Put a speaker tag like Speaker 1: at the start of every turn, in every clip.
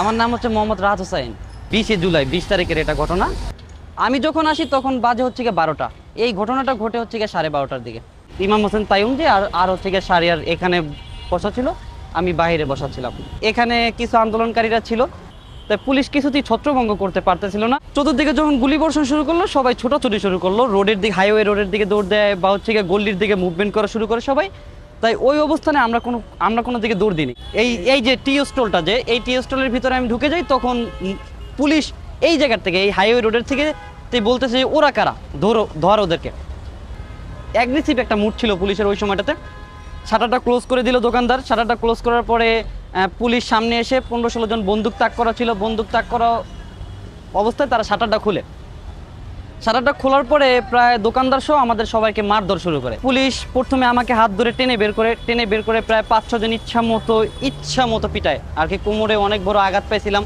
Speaker 1: আমার নাম হচ্ছে মোহাম্মদ রাহাত হোসাইন। বিশে জুলাই, বিশ তারিখের এটা ঘটনা। আমি যখন আসি তখন বাজে হচ্ছে গিয়ে বারোটা। এই ঘটনাটা ঘটে হচ্ছে গিয়ে সাড়ে বারোটার দিকে। ইমাম হোসেন তাইম যে আর আর হচ্ছে গিয়ে সারিয়ার এখানে বসা ছিল, আমি বাইরে বসা ছিলাম। এখানে কিছু আন্দোলনকারীরা ছিল। তাই পুলিশ কিছুতেই ছত্রভঙ্গ করতে পারতেছিল না। চতুর্দিকে যখন গুলি বর্ষণ শুরু করল, সবাই ছোটাছুটি শুরু করল। রোডের দিকে হাইওয়ে রোডের দিকে দৌড় দেয় বা হচ্ছে গিয়ে গল্লির দিকে মুভমেন্ট করা শুরু করে সবাই। তাই ওই অবস্থানে আমরা কোনো আমরা কোনো দিকে দৌড় দিইনি। এই এই যে টি স্টলটা যে, এই টি স্টলের ভিতরে আমি ঢুকে যাই, তখন পুলিশ এই জায়গার থেকে, এই হাইওয়ে রোডের থেকে তাই বলতেছে ওরা কারা? ধরো, ধর ওদেরকে। অ্যাগ্রেসিভ একটা মুড ছিল পুলিশের ওই সময়টাতে। শাটারটা ক্লোজ করে দিল দোকানদার। শাটারটা ক্লোজ করার পরে পুলিশ সামনে এসে পনেরো ষোলো জন বন্দুক তাক করা ছিল। বন্দুক তাক করা অবস্থায় তারা শাটারটা খুলে। শাটারটা খোলার পরে প্রায় দোকানদার সহ আমাদের সবাইকে মারধর শুরু করে। পুলিশ প্রথমে আমাকে হাত ধরে টেনে বের করে, টেনে বের করে প্রায় পাঁচ ছজন ইচ্ছা মতো ইচ্ছা মতো পিটায়। আর কি কোমরে অনেক বড় আঘাত পাইছিলাম।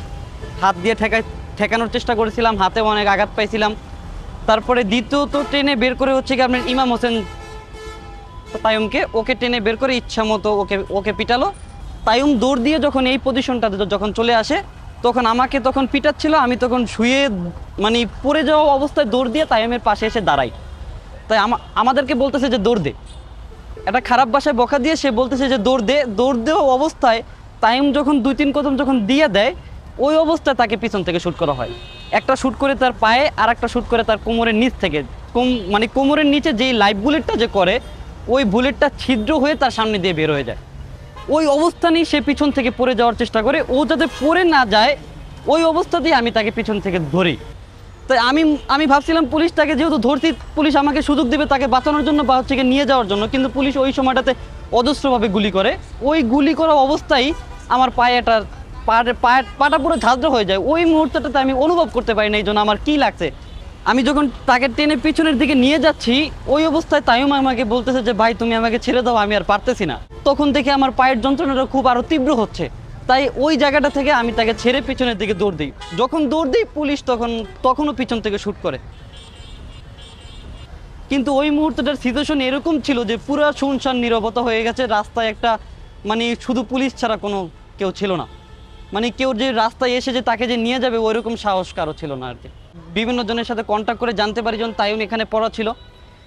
Speaker 1: হাত দিয়ে ঠেকাই ঠেকানোর চেষ্টা করেছিলাম হাতেও অনেক আঘাত পাইছিলাম। তারপরে দ্বিতীয়ত টেনে বের করে হচ্ছে কি আপনার ইমাম হোসেন তায়ুমকে ওকে টেনে বের করে ইচ্ছা মতো ওকে ওকে পিটালো। তায়ুম দৌড় দিয়ে যখন এই পজিশনটাতে যখন চলে আসে তখন আমাকে তখন পিটাচ্ছিল, আমি তখন শুয়ে মানে পড়ে যাওয়া অবস্থায় দৌড় দিয়ে তায়ুমের পাশে এসে দাঁড়াই। তাই আমাদেরকে বলতেছে যে দৌড় দে। একটা খারাপ বাসায় বকা দিয়ে সে বলতেছে যে দৌড় দে। দৌড় দেওয়া অবস্থায় তাইম যখন দুই তিন কদম যখন দিয়ে দেয়, ওই অবস্থায় তাকে পিছন থেকে শ্যুট করা হয়। একটা শ্যুট করে তার পায়ে, আর একটা শ্যুট করে তার কোমরের নিচ থেকে। কোম মানে কোমরের নিচে যেই লাইভ বুলেটটা যে করে, ওই বুলেটটা ছিদ্র হয়ে তার সামনে দিয়ে বের হয়ে যায়। ওই অবস্থানেই সে পিছন থেকে পড়ে যাওয়ার চেষ্টা করে। ও যাতে পড়ে না যায়, ওই অবস্থাতেই আমি তাকে পিছন থেকে ধরি। তাই আমি আমি ভাবছিলাম পুলিশ তাকে যেহেতু ধরছি, পুলিশ আমাকে সুযোগ দেবে তাকে বাঁচানোর জন্য বা হচ্ছে নিয়ে যাওয়ার জন্য, কিন্তু পুলিশ ওই সময়টাতে অজস্রভাবে গুলি করে। ওই গুলি করা অবস্থায় আমার পায়ে একটা পায়ে পায়ে পাটা পুরো ঝাঁঝরা হয়ে যায়। ওই মুহূর্তটাতে আমি অনুভব করতে পারি না এই জন্য আমার কী লাগছে। আমি যখন তাকে টেনে পিছনের দিকে নিয়ে যাচ্ছি, ওই অবস্থায় তাইম আমাকে বলতেছে যে, ভাই, তুমি আমাকে ছেড়ে দাও, আমি আর পারতেছি না। তখন থেকে আমার পায়ের যন্ত্রণাটা খুব আরও তীব্র হচ্ছে। তাই ওই জায়গাটা থেকে আমি তাকে ছেড়ে পিছনের দিকে দৌড় দিই। যখন দৌড় দিই, পুলিশ তখন, তখনও পিছন থেকে শ্যুট করে। কিন্তু ওই মুহূর্তটার সিচুয়েশন এরকম ছিল যে, পুরো শুনশান নীরবতা হয়ে গেছে। রাস্তায় একটা মানে শুধু পুলিশ ছাড়া কোনো কেউ ছিল না। মানে কেউ যে রাস্তায় এসে যে তাকে যে নিয়ে যাবে ওইরকম সাহস কারও ছিল না আর কি। বিভিন্ন জনের সাথে কন্ট্যাক্ট করে জানতে পারি যখন তাইম এখানে পড়া ছিল।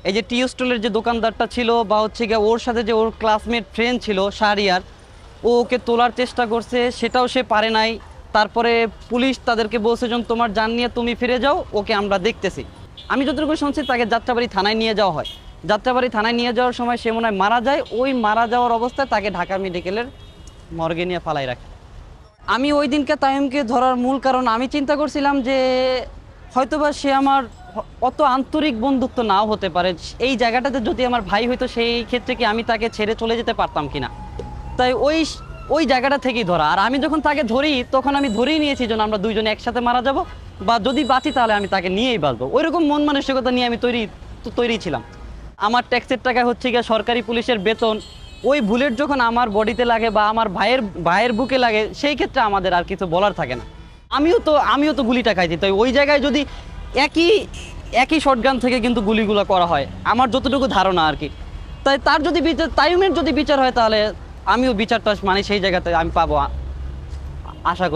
Speaker 1: এই যে টি স্টলের যে দোকানদারটা ছিল বা হচ্ছে গিয়ে ওর সাথে যে ওর ক্লাসমেট ফ্রেন্ড ছিল, শাহরিয়ার, ও ওকে তোলার চেষ্টা করছে, সেটাও সে পারে নাই। তারপরে পুলিশ তাদেরকে বলছে যখন তোমার যান নিয়ে তুমি ফিরে যাও, ওকে আমরা দেখতেছি। আমি যতটুকু শুনছি তাকে যাত্রাবাড়ি থানায় নিয়ে যাওয়া হয়। যাত্রাবাড়ি থানায় নিয়ে যাওয়ার সময় সে মনে হয় মারা যায়, ওই মারা যাওয়ার অবস্থায় তাকে ঢাকা মেডিকেলের মর্গে নিয়ে ফালাই রাখে। আমি ওই দিনকে তাইমকে ধরার মূল কারণ, আমি চিন্তা করছিলাম যে হয়তোবা সে আমার অত আন্তরিক বন্ধুত্ব নাও হতে পারে। এই জায়গাটাতে যদি আমার ভাই হইতো, সেই ক্ষেত্রে কি আমি তাকে ছেড়ে চলে যেতে পারতাম কিনা? তাই ওই ওই জায়গাটা থেকেই ধরা। আর আমি যখন তাকে ধরি, তখন আমি ধরেই নিয়েছি যেন আমরা দুইজনে একসাথে মারা যাব, বা যদি বাঁচি তাহলে আমি তাকে নিয়েই বাঁচবো। ওইরকম মন মানসিকতা নিয়ে আমি তৈরি তৈরি ছিলাম। আমার ট্যাক্সের টাকা হচ্ছে গিয়ে সরকারি পুলিশের বেতন ওই বুলেট যখন আমার বডিতে লাগে বা আমার ভাইয়ের ভাইয়ের বুকে লাগে, সেই ক্ষেত্রে আমাদের আর কিছু বলার থাকে না। আমিও তো আমিও তো গুলিটা খাইছি, তাই ওই জায়গায় যদি একই একই শটগান থেকে কিন্তু গুলিগুলো করা হয়, আমার যতটুকু ধারণা আর কি। তাই তার যদি বিচার, তাইমের যদি বিচার হয় তাহলে আমিও বিচারটা মানে সেই জায়গাতে আমি পাবো আশা